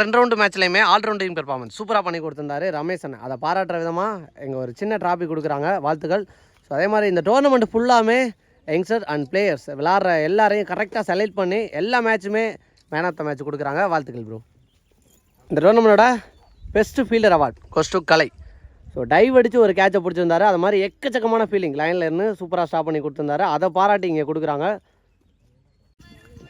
ரெண்டு round மேட்ச்லையுமே all-rounding performance சூப்பராக பண்ணி கொடுத்துருந்தாரு ரமேஷன் அதை பாராட்டுற விதமாக எங்கள் ஒரு சின்ன டிராபி கொடுக்குறாங்க. வாழ்த்துக்கள். ஸோ அதே மாதிரி இந்த டோர்னமெண்ட் ஃபுல்லாமே யங்ஸ்டர் அண்ட் பிளேயர்ஸ் விளாட்ற எல்லாரையும் கரெக்டாக செலக்ட் பண்ணி எல்லா மேட்சுமே மேன் ஆஃப் த மேட்ச் கொடுக்குறாங்க. வாழ்த்துக்கள் ப்ரோ இந்த டோர்னமெண்ட்டோட best fielder award goes to Kalai so dive அடித்து ஒரு கேட்சை பிடிச்சிருந்தாரு. அது மாதிரி எக்கச்சக்கமான ஃபீலிங் லைனில் இருந்து சூப்பராக ஸ்டாப் பண்ணி கொடுத்துருந்தாரு. அதை பாராட்டி இங்கே கொடுக்குறாங்க.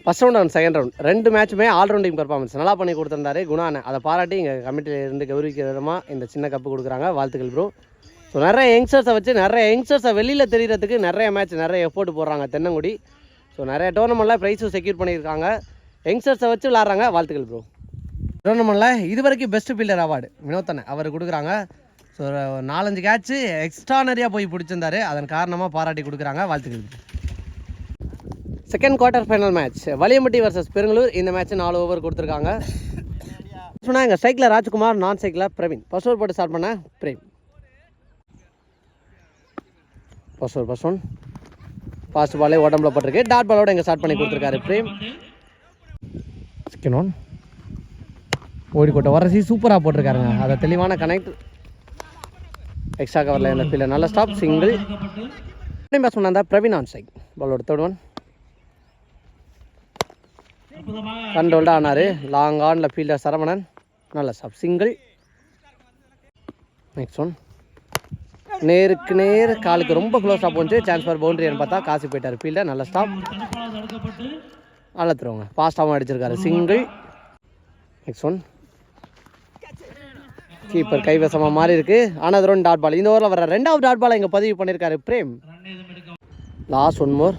First round and second round ரெண்டு மேட்சுமே ஆல்ரவுண்டிங் பர்ஃபார்மன்ஸ் நல்லா பண்ணி கொடுத்துருந்தாரு குணான. அதை பாராட்டி எங்கள் கமிட்டியில் இருந்து கௌரவிக்கிற விதமாக இந்த சின்ன கப்பு கொடுக்குறாங்க. வாழ்த்துக்கள் ப்ரோ ஸோ நிறைய யங்ஸ்டர்ஸை வச்சு நிறைய யங்ஸ்டர்ஸை வெளியில் தெரியறதுக்கு நிறைய மேட்ச் நிறைய எஃபோர்ட் போடுறாங்க தென்னங்குடி. ஸோ நிறைய டோர்னமெண்ட்டில் ப்ரைஸும் செக்யூர் பண்ணியிருக்காங்க. யங்ஸ்டர்ஸை வச்சு விளாட்றாங்க வாழ்த்துக்கள் ப்ரோ டோர்னமெண்ட்டில் இது வரைக்கும் பெஸ்ட் ஃபீல்டர் அவார்டு வினோத்தனை அவர் கொடுக்குறாங்க. ஸோ நாலஞ்சு கேட்ச்சு எக்ஸ்ட்ரானரியாக போய் பிடிச்சிருந்தாரு. அதன் காரணமாக பாராட்டி கொடுக்குறாங்க. வாழ்த்துக்கள் second quarter final match Valiyampatti versus Perungalur. இந்த மேட்ச் நாலு ஓவர் கொடுத்துருக்காங்க. சொன்னால் எங்கள் சைக்கிளில் ராஜ்குமார் நான் சைக்கிளில் பிரவீன். ஃபர்ஸ்ட் ஓவர் போட்டு ஸ்டார்ட் பண்ண Prem first over first one fast பாலே உடம்புல போட்டிருக்கு. டாட் பாலோட இங்கே ஸ்டார்ட் பண்ணி கொடுத்துருக்காரு பிரேம் செகண்ட் ஒன் ஓடிக்கோட்டை வரசி சூப்பராக போட்டிருக்காருங்க. அதை தெளிவான கனெக்ட் எக்ஸ்ட்ரா கவரில் இந்த ஃபீல் நல்ல ஸ்டாப் சிங்கிள் பேட்ஸ்மேன் அந்த பிரவீன் ஆன் சைக் பாலோட தேர்ட் ஒன் கண்ட்ரோல்டாக ஆனார். லாங் ஆனில் ஃபீல்டர் சரவணன். நல்ல சப் சிங்கிள் நெக்ஸ்ட் ஒன் நேருக்கு நேர் காலுக்கு ரொம்ப க்ளோஸாக போச்சு. சான்ஸ் ஃபார் பவுண்டரின்னு பார்த்தா காசு போயிட்டார். ஃபீல்டர் நல்ல ஸ்டாப் நல்ல த்ரோங்க ஃபாஸ்ட்டாகவும் அடிச்சிருக்காரு. சிங்கிள் நெக்ஸ்ட் ஒன் கீப்பர் கைவசமாக மாறி இருக்கு ஆனால் அது டாட் பால் இந்த ஓவரில் வர ரெண்டாவது டாட் பால் இங்கே பதிவு பண்ணியிருக்காரு Prem. Last one more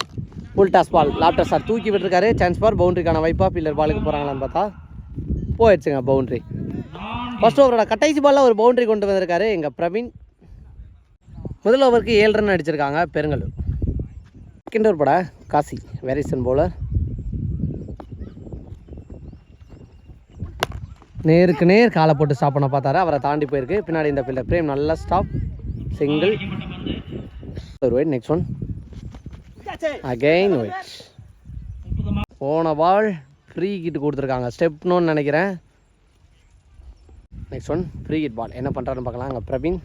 full toss ball lofted sir தூக்கி விட்டுருக்காரு. சான்ஸ் பார் பவுண்டரிக்கான வைப்பா பில்லர் பாலுக்கு போகிறாங்களான்னு பார்த்தா போயிடுச்சுங்க பவுண்டரி ஃபர்ஸ்ட் ஓவரோட கடைசி பாலில் ஒரு பவுண்ட்ரி கொண்டு வந்திருக்காரு எங்கள் பிரவீன். முதல் ஓவருக்கு ஏழு ரன் அடிச்சிருக்காங்க பெருங்கலூர் செகண்ட் ஓவர் பட காசி வேரிசன் பவுலர் நேருக்கு நேர் காலை போட்டு ஸ்டாப் பண்ண பார்த்தாரு. அவரை தாண்டி போயிருக்கு. பின்னாடி இந்த ஃபீல்டர் பிரேம் நல்ல ஸ்டாப் சிங்கிள் ஒரு நெக்ஸ்ட் ஒன் அகைன் வெயிட் போன பால் ஃப்ரீ கிட் கொடுத்துருக்காங்க. ஸ்டெப்னு நினைக்கிறேன். Next one free hit ball என்ன பண்ணுறாருன்னு பார்க்கலாம். அங்கே பிரவீன்.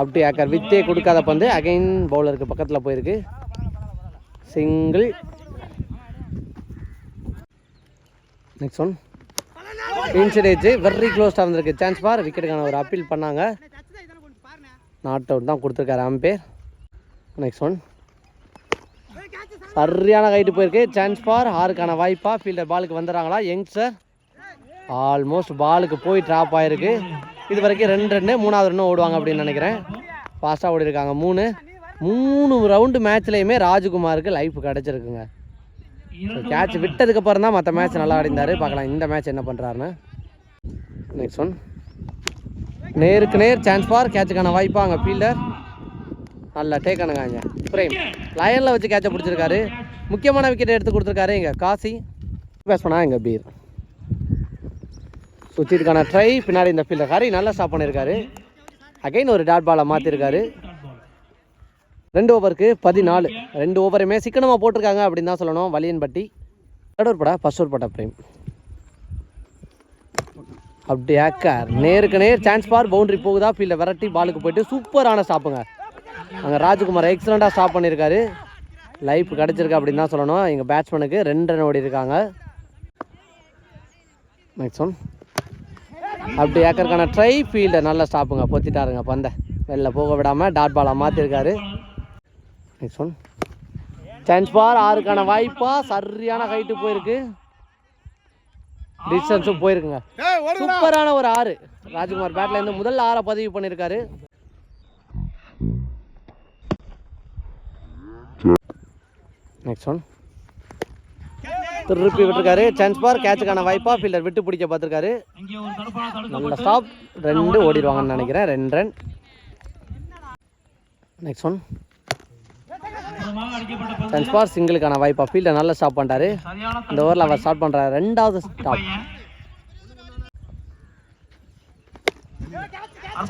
அப்படி ஆக்கர் வித்தே கொடுக்காத பந்து. அகைன் பவுலருக்கு பக்கத்தில் போயிருக்கு. சிங்கிள் நெக்ஸ்ட் ஒன் இன்சூரேஜ் வெரி க்ளோஸ்டாக இருந்திருக்கு சான்ஸ் பார். விக்கெட்டுக்கான ஒரு அப்பீல் பண்ணாங்க. நாட் அவுட் தான் கொடுத்துருக்காரு. அம்பேர் நெக்ஸ்ட் ஒன் சரியான கைட்டு போயிருக்கு. Chance for. ஆறுக்கான வாய்ப்பா. ஃபீல்டர் பாலுக்கு வந்துடுறாங்களா? யங்ஸ்டர் ஆல்மோஸ்ட் பாலுக்கு போய் ட்ராப் ஆயிருக்கு. இது வரைக்கும் ரெண்டு ரெண்டு மூணாவது ரெண்டு ஓடுவாங்க அப்படின்னு நினைக்கிறேன். ஃபாஸ்ட்டாக ஓடிருக்காங்க. மூணு. மூணு ரவுண்டு மேட்ச்லேயுமே ராஜ்குமாருக்கு லைஃப் கிடச்சிருக்குங்க. கேட்ச் விட்டதுக்கப்புறம் தான் மற்ற மேட்ச் நல்லா அடைந்தார் பார்க்கலாம் இந்த மேட்ச் என்ன பண்ணுறாருன்னு நெக்ஸ்ட் ஒன் நேருக்கு நேர் சான்ஸ் பார். கேட்சுக்கான வாய்ப்பாக அங்கே ஃபீல்டர் நல்லா டேக்கணுங்க இங்கே பிரேம். லயனில் வச்சு கேட்சை பிடிச்சிருக்காரு. முக்கியமான விக்கெட் எடுத்து கொடுத்துருக்காரு இங்கே. காசி. பேஸ் பண்ணா இங்கே பீர். சுற்றிருக்கான ட்ரை பின்னாடி இந்த ஃபீல்டர் ஹரி நல்லா ஸ்டாப் பண்ணியிருக்காரு அகைன் ஒரு டாட் பாலை மாற்றிருக்காரு ரெண்டு ஓவருக்கு பதினாலு. ரெண்டு ஓவருமே சிக்கனமாக போட்டிருக்காங்க அப்படின்னு தான் சொல்லணும். வலியன்பட்டி. தேர்ட் ஓவர் படா ஃபர்ஸ்ட் ஓவர் படா பிரேம். அப்படி ஆக்கார் நேருக்கு நேர் சான்ஸ் பார் பவுண்டரி போகுதா? ஃபீல்டை விரட்டி பாலுக்கு போயிட்டு சூப்பரான ஸ்டாப்புங்க அங்கே ராஜ்குமார் எக்ஸலண்ட்டாக ஸ்டாப் பண்ணியிருக்காரு லைஃப் கிடச்சிருக்கு அப்படின்னு தான் சொல்லணும். எங்கள் பேட்ஸ்மேனுக்கு ரெண்டு ரன் ஓடி இருக்காங்க. நெக்ஸ்ட் ஒன் அப்படி ஏக்கருக்கான ட்ரை ஃபீல்டை நல்லா ஸ்டாப்புங்க பொத்திட்டாருங்க பந்தை. வெளில போக விடாமல் டாட் பாலாக மாற்றிருக்காரு நெக்ஸ்ட் ஒன் சான்ஸ் பார். ஆறுக்கான வாய்ப்பா. சரியான ஹைட்டு போயிருக்கு. டிஸ்டன்ஸும் போயிருக்குங்க. சூப்பரான ஒரு ஆறு. ராஜ்குமார் பேட்ல இருந்து முதல் ஆறை பதிவு பண்ணியிருக்காரு நெக்ஸ்ட் ஒன் திருப்பி விட்டுருக்காரு. சான்ஸ் பார் கேட்சுக்கான வாய்ப்பா ஃபீல்டர் விட்டு பிடிக்க பார்த்துருக்காரு. நல்ல ஸ்டாப் ரெண்டு ஓடிடுவாங்கன்னு நினைக்கிறேன். ரெண்டு run next one chance for சிங்கிளுக்கான வாய்ப்பா. ஃபீல்டர் நல்லா ஸ்டாப் பண்ணிட்டாரு. இந்த ஓவரில் அவர் ஸ்டார்ட் பண்ணுறாரு ரெண்டாவது ஸ்டாப்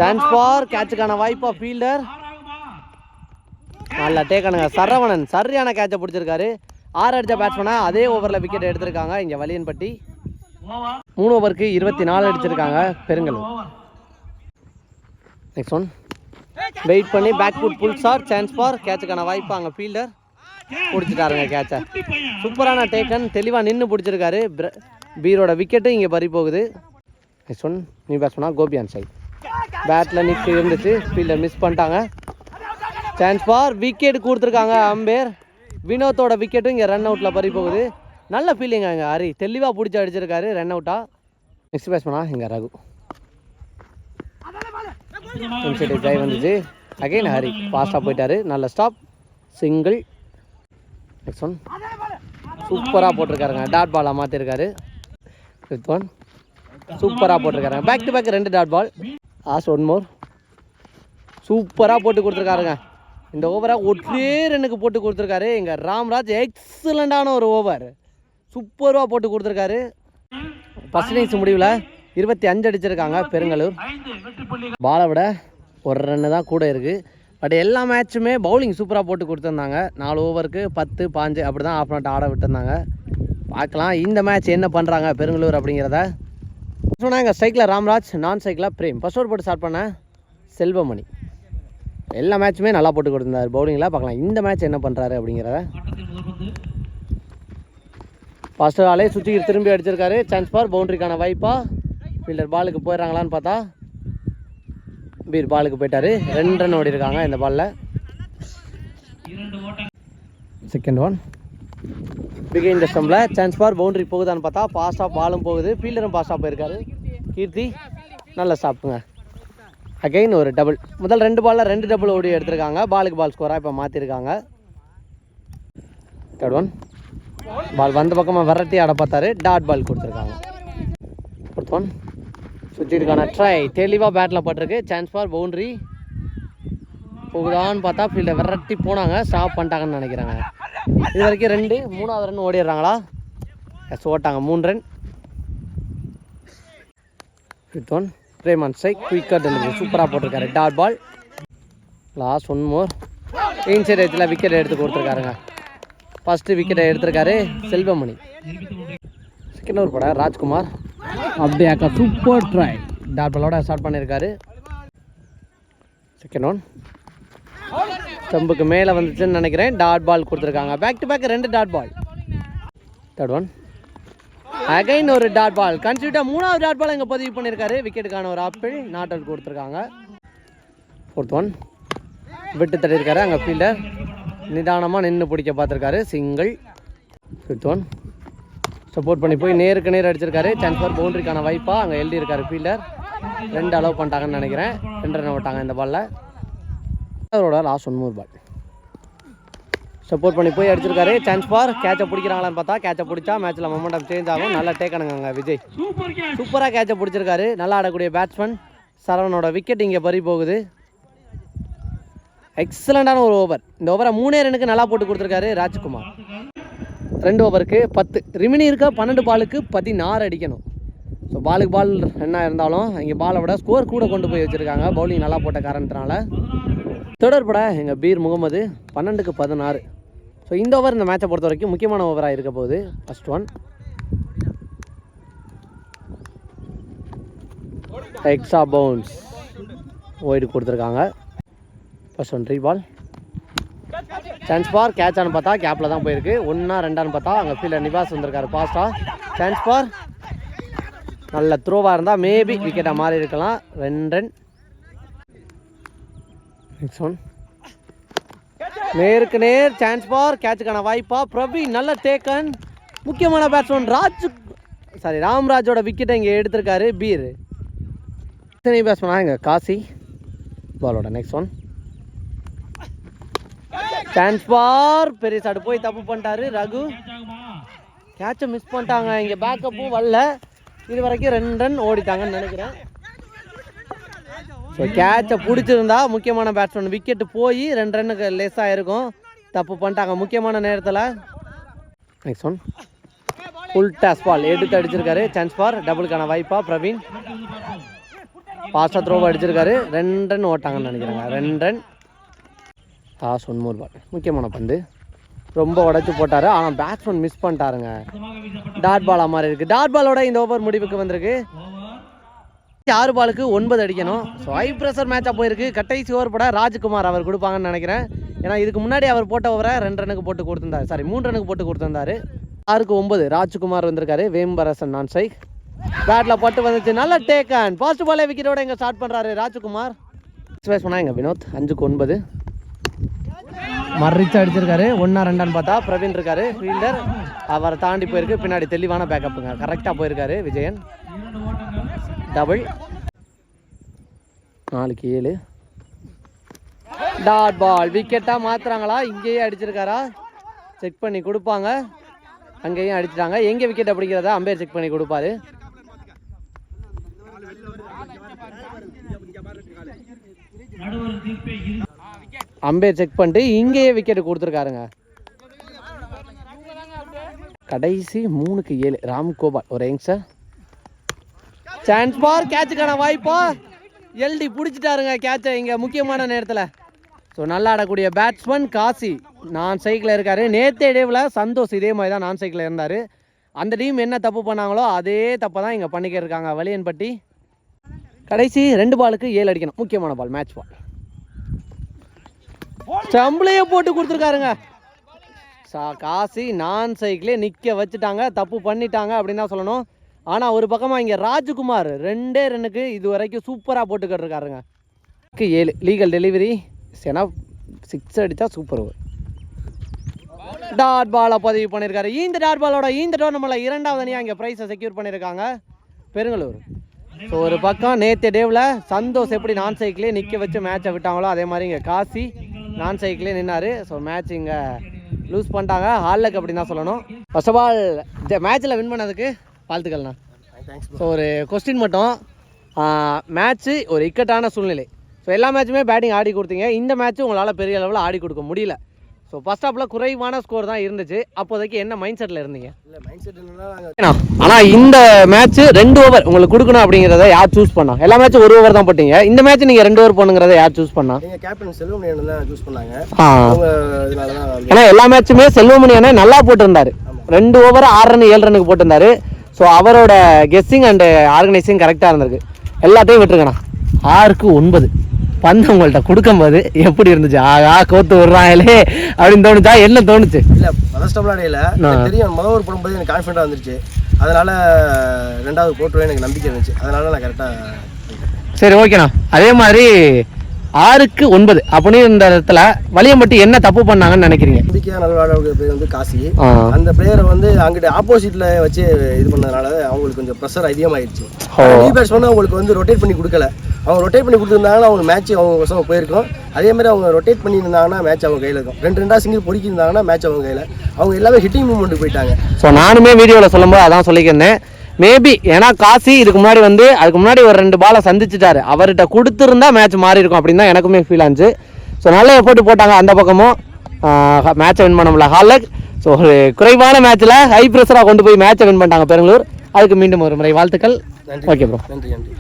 சான்ஸ் பார் கேட்சுக்கான வாய்ப்பா ஃபீல்டர் நல்லா டேக்கானுங்க சரவணன் சரியான கேட்சை பிடிச்சிருக்காரு. ஆறு அடித்த பேட்ஸ்மேனா அதே ஓவரில் விக்கெட் எடுத்திருக்காங்க. இங்கே வலியன்பட்டி. மூணு ஓவருக்கு இருபத்தி நாலு அடிச்சிருக்காங்க பெருங்கலூர் நெக்ஸ்ட் ஒன் வெயிட் பண்ணி back foot pull sir chance for கேட்சுக்கான வாய்ப்பு அங்கே ஃபீல்டர் பிடிச்சிட்டாருங்க கேட்சை சூப்பரான டேக்கன் தெளிவாக நின்று பிடிச்சிருக்காரு. பிர- பீரோட விக்கெட்டு இங்கே பறி போகுது. நெக்ஸ்ட் ஒன் நீ பேட்ஸ்மேனா கோபியான் சைட் பேட்டில் நிற்கு இருந்துச்சு. ஃபீல்டர் மிஸ் பண்ணிட்டாங்க. சான்ஸ் ஃபார் விக்கெட் கொடுத்துருக்காங்க அம்பேர். வினோத்தோட விக்கெட்டும் இங்கே ரன் அவுட்டில் பறி போகுது. நல்ல ஃபீலிங்காக இங்கே ஹரி. தெளிவாக பிடிச்சி அடிச்சிருக்காரு. ரன் அவுட்டாக நெக்ஸ்ட் பேட்ஸ்மனா இங்கே ரகு. இன்சைடு ஜெய் வந்துச்சு. அகைன் ஹரி. ஃபாஸ்ட்டாக போயிட்டாரு. நல்ல ஸ்டாப் சிங்கிள் நெக்ஸ்ட் ஒன் சூப்பராக போட்டிருக்காருங்க. டாட் பாலாக மாற்றிருக்காரு ஃபிஃப்த் ஒன் சூப்பராக போட்டிருக்காருங்க. பேக் டு பேக் ரெண்டு dot ball last one more சூப்பராக போட்டு கொடுத்துருக்காருங்க. இந்த ஓவரை ஒற்றே ரன்னுக்கு போட்டு கொடுத்துருக்காரு. எங்கள் ராம்ராஜ் எக்ஸலண்ட்டான ஒரு ஓவர் சூப்பராக போட்டு கொடுத்துருக்காரு. ஃபஸ்ட் இன்னிங்ஸ் முடிவில் இருபத்தி அஞ்சு அடிச்சிருக்காங்க பெருங்கலூர். பாலை விட ஒரு ரன்னு தான் கூட இருக்குது பட் எல்லா மேட்சுமே பவுலிங் சூப்பராக போட்டு கொடுத்துருந்தாங்க. நாலு ஓவருக்கு பத்து பாஞ்சு அப்படி தான் ஆஃப் நாட் ஆட விட்டுருந்தாங்க. பார்க்கலாம் இந்த மேட்ச் என்ன பண்ணுறாங்க பெருங்கலூர் அப்படிங்கிறத. சொன்னால் எங்கள் சைக்கிளில் ராம்ராஜ் நான் சைக்கிளாக பிரேம். ஃபஸ்ட் ஓவர் போட்டு ஸ்டார்ட் பண்ண செல்வமணி. எல்லா மேட்சுமே நல்லா போட்டு கொடுத்துருந்தாரு. பவுலிங்கில் பார்க்கலாம். இந்த மேட்ச் என்ன பண்ணுறாரு அப்படிங்கிறத. ஃபஸ்ட்டு ஆளே சுற்றி திரும்பி அடிச்சிருக்காரு. சான்ஸ் ஃபார் பவுண்டரிக்கான வாய்ப்பா. ஃபீல்டர் பாலுக்கு போயிடுறாங்களான்னு பார்த்தா பீர் பாலுக்கு போயிட்டாரு. ரெண்டு ரன் ஓடி இருக்காங்க இந்த பாலில். செகண்ட் ஒன் பிகைன் ஸ்டம்பில் சான்ஸ் ஃபார் பவுண்டரி போகுதான்னு பார்த்தா ஃபாஸ்ட்டாக பாலும் போகுது. ஃபீல்டரும் ஃபாஸ்ட்டாக போயிருக்காரு. கீர்த்தி நல்லா சாப்பிடுங்க அகைன் ஒரு டபுள் முதல் ரெண்டு பாலில் ரெண்டு டபுள் ஓடி எடுத்திருக்காங்க. பாலுக்கு பால் ஸ்கோராக இப்போ மாற்றிருக்காங்க தேர்ட் ஒன் பால் வந்த பக்கமாக விரட்டி ஆட பார்த்தாரு. டாட் பால் கொடுத்துருக்காங்க. ஃபோர்த் ஒன் சுற்றிருக்கான ட்ரை தெளிவாக பேட்டில் பட்டிருக்கு. சான்ஸ் ஃபார் பவுண்ட்ரி போகுதான்னு பார்த்தா ஃபீல்டை விரட்டி போனாங்க. ஸ்டாப் பண்ணிட்டாங்கன்னு நினைக்கிறாங்க. இது வரைக்கும் ரெண்டு மூணாவது ரன் ஓடிடுறாங்களா? எஸ் ஓட்டாங்க. மூணு ரன் ஃபிஃப்த் ஒன் பிரேமான் சை குயிக்காக டெலிவரி சூப்பராக போட்டிருக்காரு dot ball last one more inside இடத்துல விக்கெட் எடுத்து கொடுத்துருக்காருங்க. ஃபஸ்ட்டு விக்கெட்டை எடுத்திருக்காரு செல்வமணி. செகண்ட் ஓவர் படம் ராஜ்குமார். அப்படியே அக்கா சூப்பர் ட்ரை டாட் பாலோட ஸ்டார்ட் பண்ணியிருக்காரு செகண்ட் ஒன் ஸ்டம்புக்கு மேலே வந்துச்சுன்னு நினைக்கிறேன். டாட் பால் கொடுத்துருக்காங்க. பேக் டு பேக் ரெண்டு dot ball third one again ஒரு டாட் பால் கன்சியூட்டாக மூணாவது டாட் பால் இங்கே பதிவு பண்ணியிருக்காரு. விக்கெட்டுக்கான ஒரு ஆப்பிள் நாட் அவுட் கொடுத்துருக்காங்க. ஃபோர்த் ஒன் விட்டு தட்டியிருக்காரு. அங்கே ஃபீல்டர் நிதானமாக நின்று பிடிக்க பார்த்துருக்காரு. சிங்கிள் ஃபிஃப்த் ஒன் சப்போர்ட் பண்ணி போய் நேருக்கு நேர் அடிச்சிருக்காரு. சான்ஸ் ஃபார் பவுண்டரிக்கான வாய்ப்பாக அங்கே எழுதியிருக்காரு ஃபீல்டர் ரெண்டு அலோவ் பண்ணிட்டாங்கன்னு நினைக்கிறேன். ரெண்டு ரன் விட்டாங்க இந்த பாலில் அவரோட last one more ball support பண்ணி போய் அடிச்சிருக்காரு. சான்ஸ் ஃபார் கேட்சை பிடிக்கிறாங்களான்னு பார்த்தா கேட்சை பிடிச்சா மேட்ச்சில் மொமெண்டம் சேஞ்ச் ஆகும். நல்லா டேக்கணுங்க விஜய். சூப்பராக கேட்சை பிடிச்சிருக்காரு. நல்லா ஆடக்கூடிய பேட்ஸ்மேன் சரவணோட விக்கெட் இங்கே பறி போகுது. எக்ஸலண்ட்டான ஒரு ஓவர் இந்த ஓவரை மூணே ரனுக்கு நல்லா போட்டு கொடுத்துருக்காரு ராஜ்குமார். ரெண்டு ஓவருக்கு பத்து. ரிமினி இருக்க? பன்னெண்டு பாலுக்கு பதினாறு அடிக்கணும். ஸோ பாலுக்கு பால் என்ன இருந்தாலும் இங்கே பாலை விட ஸ்கோர் கூட கொண்டு போய் வச்சுருக்காங்க. பவுலிங் நல்லா போட்ட காரணத்தினால. தொடர்பட எங்கள் பீர் முகமது பன்னெண்டுக்கு பதினாறு. ஸோ இந்த ஓவர் இந்த மேட்சை பொறுத்த வரைக்கும் முக்கியமான ஓவராக இருக்க போகுது. First one extra bounce wide கொடுத்துருக்காங்க. First one three ball chance for கேட்சான்னு பார்த்தா கேப்பில் தான் போயிருக்கு. ஒன்றா ரெண்டான்னு பார்த்தா அங்கே ஃபீல்டர் நிவாஸ் வந்திருக்காரு பாஸ்டாக சான்ஸ் பார் நல்ல த்ரோவாக இருந்தால் மேபி விக்கெட்டாக மாறி இருக்கலாம். ரெண்டு ரன் நெக்ஸ்ட் ஒன் நேருக்கு நேர் சான்ஸ் பார் கேட்சுக்கான வாய்ப்பா. பிரவீன் நல்ல டேக்கன் முக்கியமான பேட்ஸ்மேன் ராஜ் சாரி ராம்ராஜோட விக்கெட்டை இங்கே எடுத்திருக்காரு பீர். எத்தனை பேட்ஸ்மேனா இங்கே காசி. பாலோட நெக்ஸ்ட் ஒன் சான்ஸ் பார். பெரிய சாடு போய் தப்பு பண்ணிட்டாரு ரகு. கேட்சை மிஸ் பண்ணிட்டாங்க. இங்கே பேக்கப்பும் வரல. இது வரைக்கும் ரெண்டு ரன் ஓடிட்டாங்கன்னு நினைக்கிறேன். ஸோ கேட்சை பிடிச்சிருந்தா முக்கியமான பேட்ஸ்மேன் விக்கெட்டு போய் ரெண்டு ரன்னுக்கு லெஸ்ஸாக இருக்கும். தப்பு பண்ணிட்டாங்க. முக்கியமான நேரத்தில் next one full toss ball எடுத்து அடிச்சிருக்காரு. சான்ஸ் பார் டபுளுக்கான வாய்ப்பா பிரவீன். ஃபாஸ்ட்டாக த்ரோவ் அடிச்சிருக்காரு. ரெண்டு ரன் ஓட்டாங்கன்னு நினைக்கிறாங்க. ரெண்டு ரன் தாஸ் ஒன் மூர் பால் முக்கியமான பந்து. ரொம்ப உடச்சி போட்டார். ஆனால் பேட்ஸ்மேன் மிஸ் பண்ணிட்டாருங்க. டாட் பாலாக மாதிரி இருக்குது டாட் பாலோட இந்த ஓவர் முடிவுக்கு வந்திருக்கு. ஆறு பாலுக்கு ஒன்பது அடிக்கணும். ஸோ ஹை ப்ரெஷர் மேட்சாக போயிருக்கு. கட்டை ஓவர் பட ராஜ்குமார் அவர் கொடுப்பாங்கன்னு நினைக்கிறேன். ஏன்னா இதுக்கு முன்னாடி அவர் போட்ட ஓவரை ரெண்டு ரனுக்கு போட்டு கொடுத்துருந்தாரு. சாரி மூணு ரனுக்கு போட்டு கொடுத்துருந்தாரு. ஆறுக்கு ஒன்பது ராஜ்குமார் வந்திருக்காரு. வேம்பரசன் நான் சைக் பேட்டில் பட்டு வந்துச்சு. நல்ல டேக் அண்ட் ஃபர்ஸ்ட் பாலே விக்கெட்டோட இங்கே ஸ்டார்ட் பண்ணுறாரு ராஜ்குமார். ஸ்பேஸ் பண்ணா எங்க வினோத்? அஞ்சுக்கு ஒன்பது. மறிச்சு அடிச்சிருக்காரு. ஒன்றா ரெண்டான்னு பார்த்தா பிரவீன் இருக்காரு. ஃபீல்டர் அவரை தாண்டி போயிருக்கு. பின்னாடி தெளிவான பேக்கப்புங்க கரெக்டாக போயிருக்காரு விஜயன். டபுள். நாலுக்கு ஏழு. டாட் பால் விக்கெட்டாக மாற்றுறாங்களா இங்கேயே அடிச்சிருக்காரா? செக் பண்ணி கொடுப்பாங்க. அங்கேயும் அடிச்சிட்டாங்க. எங்கே விக்கெட் அப்படிங்கிறத அம்பேர் செக் பண்ணி கொடுப்பாரு. அம்பேர் செக் பண்ணிட்டு இங்கேயே விக்கெட் கொடுத்துருக்காருங்க. கடைசி மூணுக்கு ஏழு. ராம்கோபால் ஒரு ஒரு யங்ஸ்டர் சான்ஸ் பார் கேட்சுக்கான வாய்ப்பா. எல்டி பிடிச்சிட்டாருங்க கேட்சை இங்கே முக்கியமான நேரத்தில். ஸோ நல்லா ஆடக்கூடிய பேட்ஸ்மேன் காசி. நான் சைக்கிளில் இருக்காரு. நேற்று இடைவில் சந்தோஷ் இதே மாதிரி தான் நான் சைக்கிளில் இருந்தார். அந்த டீம் என்ன தப்பு பண்ணாங்களோ அதே தப்பை தான் இங்கே பண்ணிக்க இருக்காங்க வலியன்பட்டி. கடைசி ரெண்டு பாலுக்கு ஏழு அடிக்கணும். முக்கியமான பால் மேட்ச் பால் ஸ்டம்பிளையே போட்டு கொடுத்துருக்காருங்க. சா காசி நான் சைக்கிளே நிற்க வச்சுட்டாங்க. தப்பு பண்ணிட்டாங்க அப்படின்னு தான் சொல்லணும். ஆனால் ஒரு பக்கமாக இங்கே ராஜ்குமார் ரெண்டே ரன்னுக்கு இது வரைக்கும் சூப்பராக போட்டுக்கிட்டு இருக்காருங்க ஏழு லீகல் டெலிவரி ஏன்னா சிக்ஸ் அடித்தா சூப்பர் ஓவர் டாட் பாலை பதிவு பண்ணியிருக்காரு இந்த டாட் பாலோட இந்த டோர்னமெண்ட்டில் இரண்டாவது அணியாக இங்கே ப்ரைஸை செக்யூர் பண்ணியிருக்காங்க பெருங்களூர். ஸோ ஒரு பக்கம் நேற்று டேவில் சந்தோஷ் எப்படி நான் சைக்கிளே நிற்க வச்சு மேட்சை விட்டாங்களோ அதே மாதிரி இங்கே காசி நான் சைக்கிளே நின்னார். ஸோ மேட்ச் இங்கே லூஸ் பண்ணிட்டாங்க. ஹாலுக்கு அப்படின்னு தான் சொல்லணும். ஃபர்ஸ்ட் ஆஃப் ஆல் இந்த மேட்ச்சில் வின் பண்ணதுக்கு வாழ்த்துக்கள்ண்ணா. ஸோ ஒரு கொஸ்டின் மட்டும். மேட்ச்சு ஒரு இக்கட்டான சூழ்நிலை. ஸோ எல்லா மேட்சுமே பேட்டிங் ஆடி கொடுத்தீங்க. இந்த மேட்ச்சும் உங்களால் பெரிய அளவில் ஆடி கொடுக்க முடியல. ஸோ ஃபர்ஸ்ட் ஹாஃபில் குறைவான ஸ்கோர் தான் இருந்துச்சு. அப்போதைக்கு என்ன மைண்ட் செட்டில் இருந்தீங்க? ஆனால் இந்த மேட்ச் ரெண்டு ஓவர் உங்களுக்கு கொடுக்கணும் அப்படிங்கிறத யார் சூஸ் பண்ணா? எல்லா மேட்சும் ஒரு ஓவர் தான் போட்டீங்க. இந்த மேட்ச் நீங்கள் ரெண்டு ஓவர் போனுங்கிறத யார் சூஸ் பண்ணா? கேப்டன் செல்வமணி தான் சூஸ் பண்ணாங்க. ஏன்னா எல்லா மேட்சுமே செல்வமணி அண்ணன் நல்லா போட்டிருந்தாரு. ரெண்டு ஓவர் ஆறு ரன் ஏழு ரன்னுக்கு போட்டிருந்தாரு. ஸோ அவரோட கெஸ்ஸிங் அண்ட் ஆர்கனைசிங் கரெக்டாக இருந்திருக்கு. எல்லாத்தையும் விட்டுருங்கண்ணா. ஆறுக்கு ஒன்பது. பந்து உங்கள்கிட்ட கொடுக்கும்போது எப்படி இருந்துச்சு? ஆகா கோத்து விடுறாங்களே அப்படின்னு தோணுச்சா? என்ன தோணுச்சு? இல்லை ஃபர்ஸ்ட் டபுள் அடையில தெரியும் முதல் ஒரு போடும்போது எனக்கு கான்ஃபிடண்டாக வந்துருச்சு. அதனால ரெண்டாவது போட்டுருவேன் எனக்கு நம்பிக்கை இருந்துச்சு. அதனால நான் கரெக்டாக சரி ஓகேண்ணா அதே மாதிரி ஆறுக்கு ஒன்பது. அப்படின்னு இந்த இடத்துல வலியம்பட்டி என்ன தப்பு பண்ணாங்கன்னு நினைக்கிறீங்க? நம்பிக்கையாக நல்ல விளையாடக்கூடிய பேர் வந்து காசி. அந்த பிளேயரை வந்து அங்கிட்ட ஆப்போசிட்ல வச்சு இது பண்ணதுனால அவங்களுக்கு கொஞ்சம் ப்ரெஷர் அதிகமாயிருச்சு ஓ. நியூ பேட்ஸ்மேன் அவங்களுக்கு வந்து ரொட்டேட் பண்ணி கொடுக்கல. அவங்க ரொட்டேட் பண்ணி கொடுத்துருந்தாங்கன்னா அவங்க மேட்ச் அவங்க வசம் போயிருக்கும். அதே மாதிரி அவங்க ரொட்டேட் பண்ணியிருந்தாங்கன்னா மேட்ச் அவங்க கையில் இருக்கும். ரெண்டு ரெண்டா சிங்கிள் பொறுக்கியிருந்தாங்கன்னா மேட்ச் அவங்க கையில். அவங்க எல்லாமே ஹிட்டிங் மூவ்மெண்ட் போயிட்டாங்க. ஸோ நானுமே வீடியோவில் சொல்லும்போது அதான் சொல்லிக்கிறேன் மேபி ஏன்னா காசி இதுக்கு முன்னாடி வந்து அதுக்கு முன்னாடி ஒரு ரெண்டு பாலை சந்திச்சிட்டாரு. அவர்கிட்ட கொடுத்துருந்தா மேட்ச் மாறி இருக்கும் அப்படின்னு தான் எனக்குமே ஃபீல் ஆச்சு ஸோ நல்ல எஃபோர்ட் போட்டாங்க அந்த பக்கமும். மேட்சை வின் பண்ண முடியல. ஹாலக் ஸோ ஒரு குறைவான மேட்ச்சில் ஹை ப்ரெஷராக கொண்டு போய் மேட்சை வின் பண்ணிட்டாங்க பெங்களூர். அதுக்கு மீண்டும் ஒரு முறை வாழ்த்துக்கள். ஓகே ப்ரோ நன்றி நன்றி.